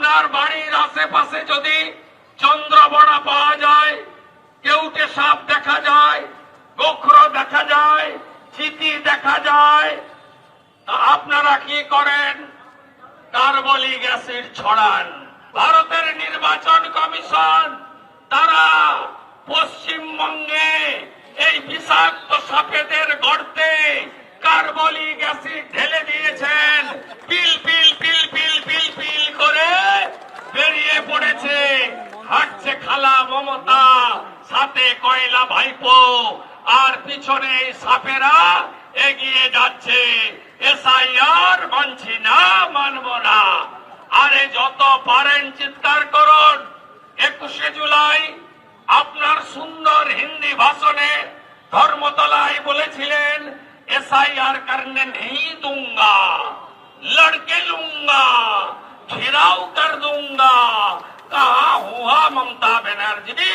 আপনার বাড়ির আশেপাশে যদি চন্দ্রবড়া পাওয়া যায় কেউটে সাপ দেখা যায়, গোখর দেখা যায় চিতি দেখা যায়, তা আপনারা কি করেন? কার্বলিক অ্যাসিড ছড়ান। ভারতের নির্বাচন কমিশন, তারা পশ্চিমবঙ্গে এই বিষাক্ত সাপেদের গর্তে কার্বলিক অ্যাসিড হাঁটছে খালা মমতা, সাথে কয়লা ভাইপো, আর পিছনে সাপেরা এগিয়ে যাচ্ছে। এসআইআর মানছি না, মানব না। আরে যত পারেন চিৎকার করুন। একুশে জুলাই আপনার সুন্দর হিন্দি ভাষণে ধর্মতলায় বলেছিলেন, এসআইআর কারণে নেই দুঙ্গা, লড়কে লুঙ্গা, ঘেরাও কর দুঙ্গা। কাহা মমতা ব্যানার্জি।